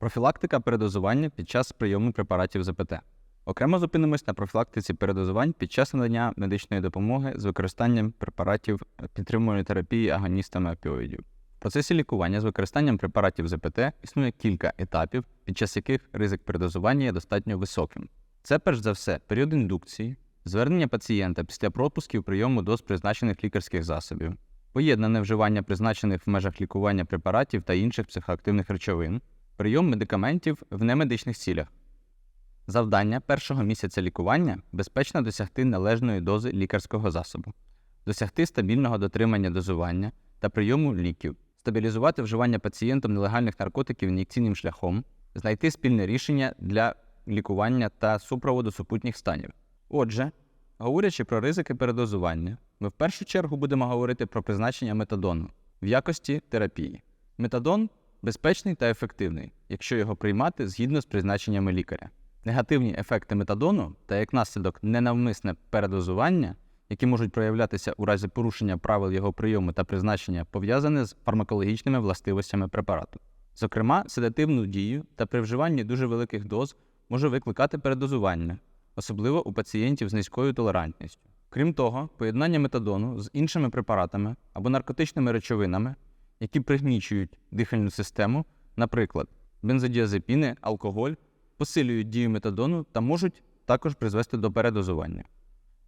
Профілактика передозування під час прийому препаратів ЗПТ. Окремо зупинимось на профілактиці передозувань під час надання медичної допомоги з використанням препаратів підтримуваної терапії агоністами опіоїдів. В процесі лікування з використанням препаратів ЗПТ існує кілька етапів, під час яких ризик передозування є достатньо високим. Це перш за все період індукції, звернення пацієнта після пропусків прийому доз призначених лікарських засобів, поєднане вживання призначених в межах лікування препаратів та інших психоактивних речовин, прийом медикаментів в немедичних цілях. Завдання першого місяця лікування безпечно досягти належної дози лікарського засобу, досягти стабільного дотримання дозування та прийому ліків, стабілізувати вживання пацієнтом нелегальних наркотиків ін'єкційним шляхом, знайти спільне рішення для лікування та супроводу супутніх станів. Отже, говорячи про ризики передозування, ми в першу чергу будемо говорити про призначення метадону в якості терапії. Метадон безпечний та ефективний, якщо його приймати згідно з призначеннями лікаря. Негативні ефекти метадону та як наслідок ненавмисне передозування, які можуть проявлятися у разі порушення правил його прийому та призначення, пов'язані з фармакологічними властивостями препарату. Зокрема, седативну дію та при вживанні дуже великих доз може викликати передозування, особливо у пацієнтів з низькою толерантністю. Крім того, поєднання метадону з іншими препаратами або наркотичними речовинами, які пригнічують дихальну систему, наприклад, бензодіазепіни, алкоголь, посилюють дію метадону та можуть також призвести до передозування.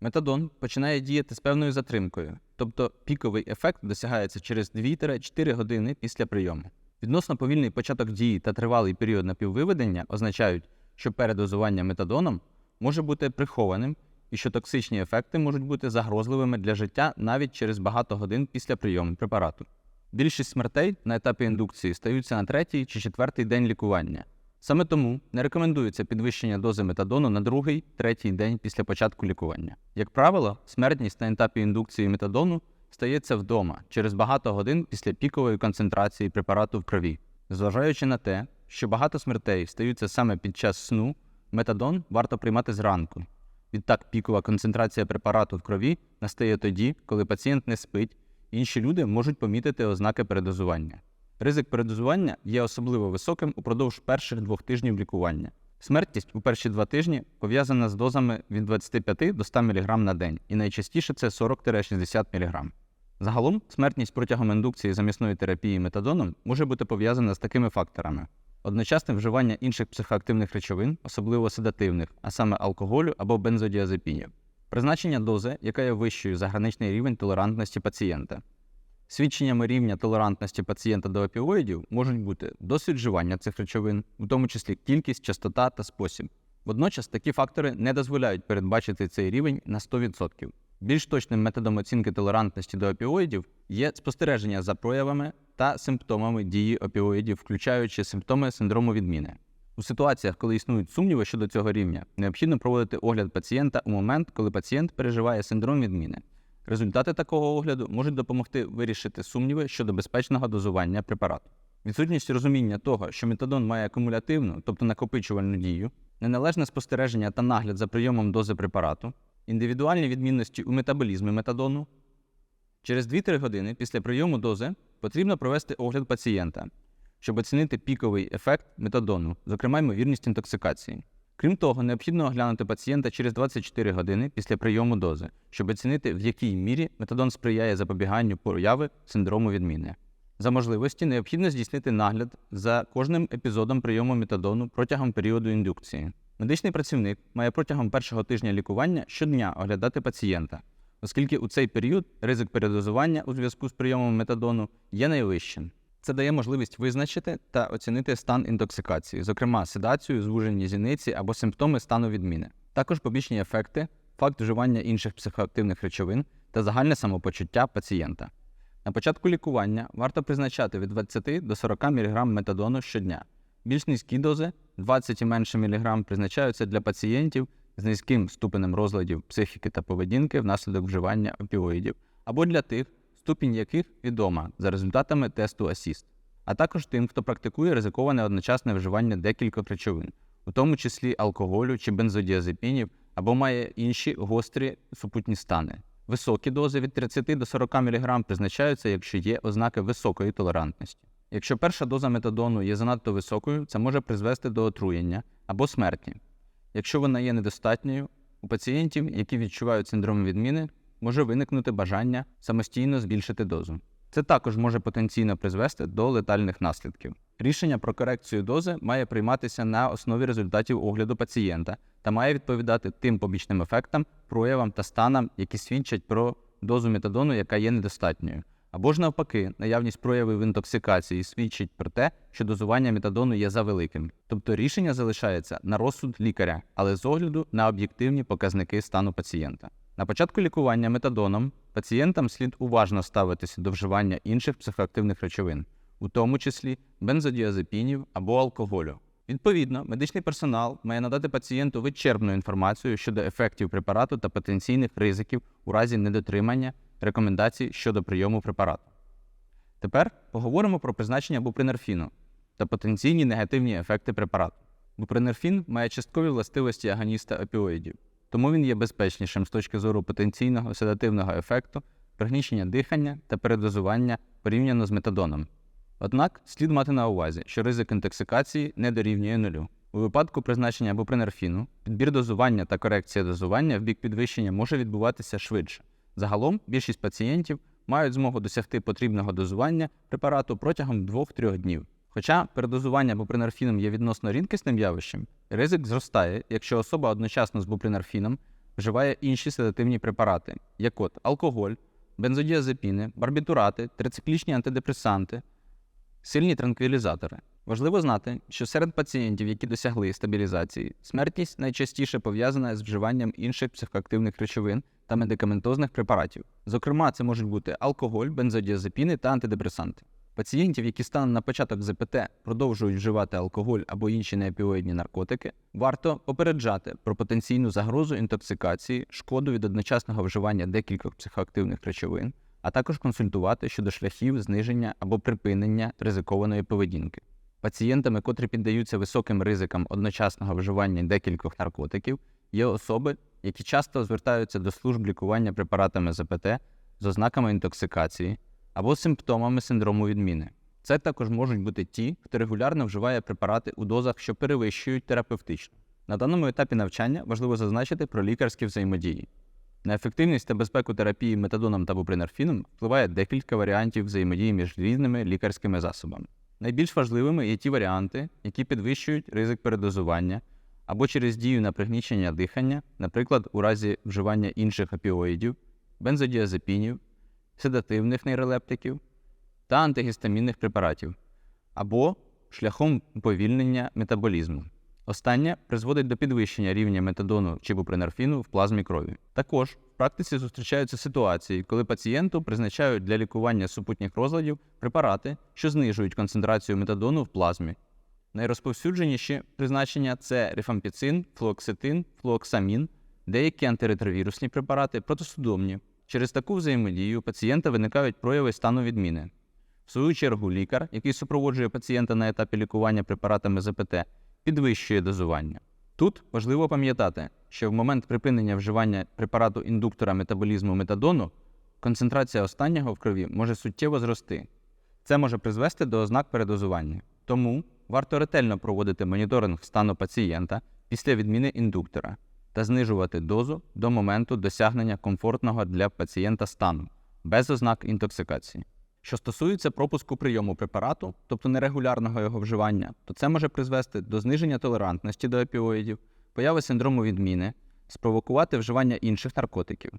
Метадон починає діяти з певною затримкою, тобто піковий ефект досягається через 2-4 години після прийому. Відносно повільний початок дії та тривалий період напіввиведення означають, що передозування метадоном може бути прихованим і що токсичні ефекти можуть бути загрозливими для життя навіть через багато годин після прийому препарату. Більшість смертей на етапі індукції стаються на третій чи четвертий день лікування. Саме тому не рекомендується підвищення дози метадону на другий, третій день після початку лікування. Як правило, смертність на етапі індукції метадону стається вдома через багато годин після пікової концентрації препарату в крові. Зважаючи на те, що багато смертей стаються саме під час сну, метадон варто приймати зранку. Відтак пікова концентрація препарату в крові настає тоді, коли пацієнт не спить, інші люди можуть помітити ознаки передозування. Ризик передозування є особливо високим упродовж перших двох тижнів лікування. Смертність у перші два тижні пов'язана з дозами від 25 до 100 мг на день, і найчастіше це 40-60 мг. Загалом, смертність протягом індукції замісної терапії метадоном може бути пов'язана з такими факторами: одночасне вживання інших психоактивних речовин, особливо седативних, а саме алкоголю або бензодіазепінів, призначення дози, яка є вищою за граничний рівень толерантності пацієнта. Свідченнями рівня толерантності пацієнта до опіоїдів можуть бути досвід вживання цих речовин, в тому числі кількість, частота та спосіб. Водночас такі фактори не дозволяють передбачити цей рівень на 100%. Більш точним методом оцінки толерантності до опіоїдів є спостереження за проявами та симптомами дії опіоїдів, включаючи симптоми синдрому відміни. У ситуаціях, коли існують сумніви щодо цього рівня, необхідно проводити огляд пацієнта у момент, коли пацієнт переживає синдром відміни. Результати такого огляду можуть допомогти вирішити сумніви щодо безпечного дозування препарату. Відсутність розуміння того, що метадон має акумулятивну, тобто накопичувальну дію, неналежне спостереження та нагляд за прийомом дози препарату, індивідуальні відмінності у метаболізмі метадону. Через 2-3 години після прийому дози потрібно провести огляд пацієнта, щоб оцінити піковий ефект метадону, зокрема ймовірність інтоксикації. Крім того, необхідно оглянути пацієнта через 24 години після прийому дози, щоб оцінити, в якій мірі метадон сприяє запобіганню появи синдрому відміни. За можливості необхідно здійснити нагляд за кожним епізодом прийому метадону протягом періоду індукції. Медичний працівник має протягом першого тижня лікування щодня оглядати пацієнта, оскільки у цей період ризик передозування у зв'язку з прийомом метадону є найвищим. Це дає можливість визначити та оцінити стан інтоксикації, зокрема седацію, звуження зіниці або симптоми стану відміни. Також побічні ефекти, факт вживання інших психоактивних речовин та загальне самопочуття пацієнта. На початку лікування варто призначати від 20 до 40 мг метадону щодня. Більш низькі дози 20 і менше мг призначаються для пацієнтів з низьким ступенем розладів психіки та поведінки внаслідок вживання опіоїдів, або для тих, ступінь яких відома за результатами тесту АСІСТ, а також тим, хто практикує ризиковане одночасне вживання декількох речовин, у тому числі алкоголю чи бензодіазепінів, або має інші гострі супутні стани. Високі дози від 30 до 40 мг призначаються, якщо є ознаки високої толерантності. Якщо перша доза метадону є занадто високою, це може призвести до отруєння або смерті. Якщо вона є недостатньою, у пацієнтів, які відчувають синдром відміни, може виникнути бажання самостійно збільшити дозу. Це також може потенційно призвести до летальних наслідків. Рішення про корекцію дози має прийматися на основі результатів огляду пацієнта та має відповідати тим побічним ефектам, проявам та станам, які свідчать про дозу метадону, яка є недостатньою. Або ж навпаки, наявність проявів інтоксикації свідчить про те, що дозування метадону є завеликим. Тобто рішення залишається на розсуд лікаря, але з огляду на об'єктивні показники стану пацієнта. На початку лікування метадоном пацієнтам слід уважно ставитися до вживання інших психоактивних речовин, у тому числі бензодіазепінів або алкоголю. Відповідно, медичний персонал має надати пацієнту вичерпну інформацію щодо ефектів препарату та потенційних ризиків у разі недотримання рекомендацій щодо прийому препарату. Тепер поговоримо про призначення бупринерфіну та потенційні негативні ефекти препарату. Бупринерфін має часткові властивості агоніста опіоїдів, тому він є безпечнішим з точки зору потенційного седативного ефекту, пригнічення дихання та передозування порівняно з метадоном. Однак слід мати на увазі, що ризик інтоксикації не дорівнює нулю. У випадку призначення бупринерфіну підбір дозування та корекція дозування в бік підвищення може відбуватися швидше. Загалом більшість пацієнтів мають змогу досягти потрібного дозування препарату протягом 2-3 днів. Хоча передозування бупринерфіном є відносно рідкісним явищем, ризик зростає, якщо особа одночасно з бупринерфіном вживає інші седативні препарати, як от алкоголь, бензодіазепіни, барбітурати, трициклічні антидепресанти, сильні транквілізатори. Важливо знати, що серед пацієнтів, які досягли стабілізації, смертність найчастіше пов'язана з вживанням інших психоактивних речовин та медикаментозних препаратів. Зокрема, це можуть бути алкоголь, бензодіазепіни та антидепресанти. Пацієнтів, які станом на початок ЗПТ продовжують вживати алкоголь або інші неопіоїдні наркотики, варто попереджати про потенційну загрозу інтоксикації, шкоду від одночасного вживання декількох психоактивних речовин, а також консультувати щодо шляхів зниження або припинення ризикованої поведінки. Пацієнтами, котрі піддаються високим ризикам одночасного вживання декількох наркотиків, є особи, які часто звертаються до служб лікування препаратами ЗПТ з ознаками інтоксикації або симптомами синдрому відміни. Це також можуть бути ті, хто регулярно вживає препарати у дозах, що перевищують терапевтично. На даному етапі навчання важливо зазначити про лікарські взаємодії. На ефективність та безпеку терапії метадоном та бупринерфіном впливає декілька варіантів взаємодії між різними лікарськими засобами. Найбільш важливими є ті варіанти, які підвищують ризик передозування або через дію на пригнічення дихання, наприклад, у разі вживання інших опіоїдів, бензодіазепінів, седативних нейролептиків та антигістамінних препаратів, або шляхом уповільнення метаболізму. Останнє призводить до підвищення рівня метадону чи бупринерфіну в плазмі крові. Також в практиці зустрічаються ситуації, коли пацієнту призначають для лікування супутніх розладів препарати, що знижують концентрацію метадону в плазмі. Найрозповсюдженіші призначення це рифампіцин, флуоксетин, флуоксамін, деякі антиретровірусні препарати, протисудомні. Через таку взаємодію пацієнта виникають прояви стану відміни. В свою чергу, лікар, який супроводжує пацієнта на етапі лікування препаратами ЗПТ, підвищує дозування. Тут важливо пам'ятати, що в момент припинення вживання препарату індуктора метаболізму метадону концентрація останнього в крові може суттєво зрости. Це може призвести до ознак передозування. Тому варто ретельно проводити моніторинг стану пацієнта після відміни індуктора та знижувати дозу до моменту досягнення комфортного для пацієнта стану без ознак інтоксикації. Що стосується пропуску прийому препарату, тобто нерегулярного його вживання, то це може призвести до зниження толерантності до опіоїдів, появи синдрому відміни, спровокувати вживання інших наркотиків.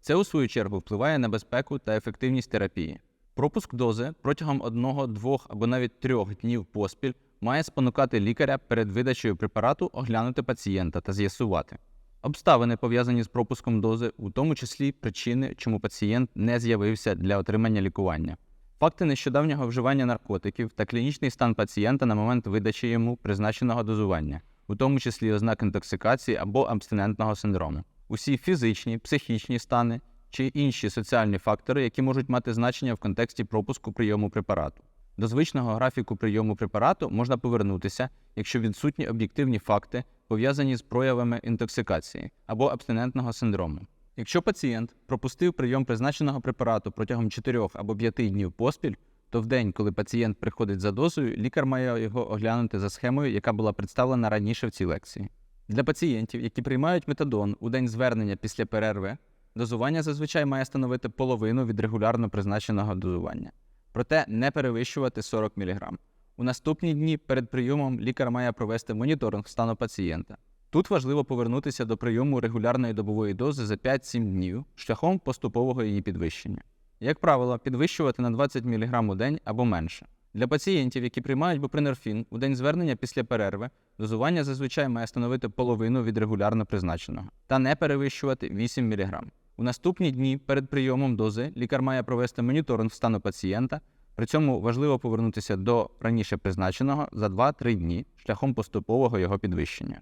Це, у свою чергу, впливає на безпеку та ефективність терапії. Пропуск дози протягом одного, двох або навіть трьох днів поспіль має спонукати лікаря перед видачею препарату оглянути пацієнта та з'ясувати обставини, пов'язані з пропуском дози, у тому числі причини, чому пацієнт не з'явився для отримання лікування. Факти нещодавнього вживання наркотиків та клінічний стан пацієнта на момент видачі йому призначеного дозування, у тому числі ознак інтоксикації або абстинентного синдрому. Усі фізичні, психічні стани чи інші соціальні фактори, які можуть мати значення в контексті пропуску прийому препарату. До звичного графіку прийому препарату можна повернутися, якщо відсутні об'єктивні факти, пов'язані з проявами інтоксикації або абстинентного синдрому. Якщо пацієнт пропустив прийом призначеного препарату протягом 4 або 5 днів поспіль, то в день, коли пацієнт приходить за дозою, лікар має його оглянути за схемою, яка була представлена раніше в цій лекції. Для пацієнтів, які приймають метадон у день звернення після перерви, дозування зазвичай має становити половину від регулярно призначеного дозування, проте не перевищувати 40 мг. У наступні дні перед прийомом лікар має провести моніторинг стану пацієнта. Тут важливо повернутися до прийому регулярної добової дози за 5-7 днів шляхом поступового її підвищення. Як правило, підвищувати на 20 мг у день або менше. Для пацієнтів, які приймають бупринорфін у день звернення після перерви, дозування зазвичай має становити половину від регулярно призначеного та не перевищувати 8 мг. У наступні дні перед прийомом дози лікар має провести моніторинг стану пацієнта. При цьому важливо повернутися до раніше призначеного за 2-3 дні шляхом поступового його підвищення.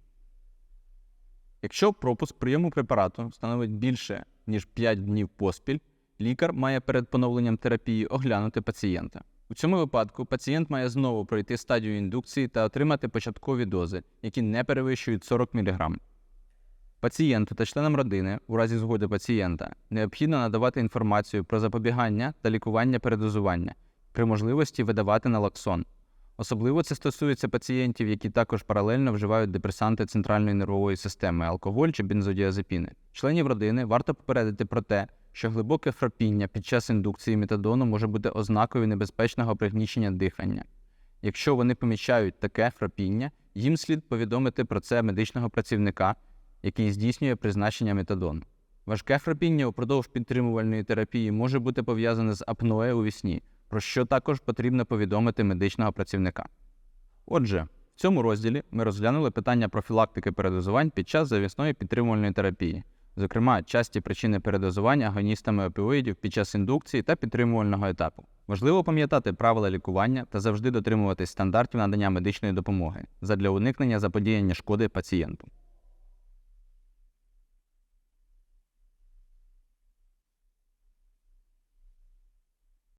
Якщо пропуск прийому препарату становить більше ніж 5 днів поспіль, лікар має перед поновленням терапії оглянути пацієнта. У цьому випадку пацієнт має знову пройти стадію індукції та отримати початкові дози, які не перевищують 40 мг. Пацієнту та членам родини, у разі згоди пацієнта, необхідно надавати інформацію про запобігання та лікування передозування, при можливості видавати налоксон. Особливо це стосується пацієнтів, які також паралельно вживають депресанти центральної нервової системи, алкоголь чи бензодіазепіни. Членів родини варто попередити про те, що глибоке фрапіння під час індукції метадону може бути ознакою небезпечного пригнічення дихання. Якщо вони помічають таке фрапіння, їм слід повідомити про це медичного працівника, який здійснює призначення метадону. Важке фрапіння упродовж підтримувальної терапії може бути пов'язане з апноє у вісні, про що також потрібно повідомити медичного працівника. Отже, в цьому розділі ми розглянули питання профілактики передозувань під час завісної підтримувальної терапії, зокрема, часті причини передозування агоністами опіоїдів під час індукції та підтримувального етапу. Важливо пам'ятати правила лікування та завжди дотримуватись стандартів надання медичної допомоги задля уникнення заподіяння шкоди пацієнту.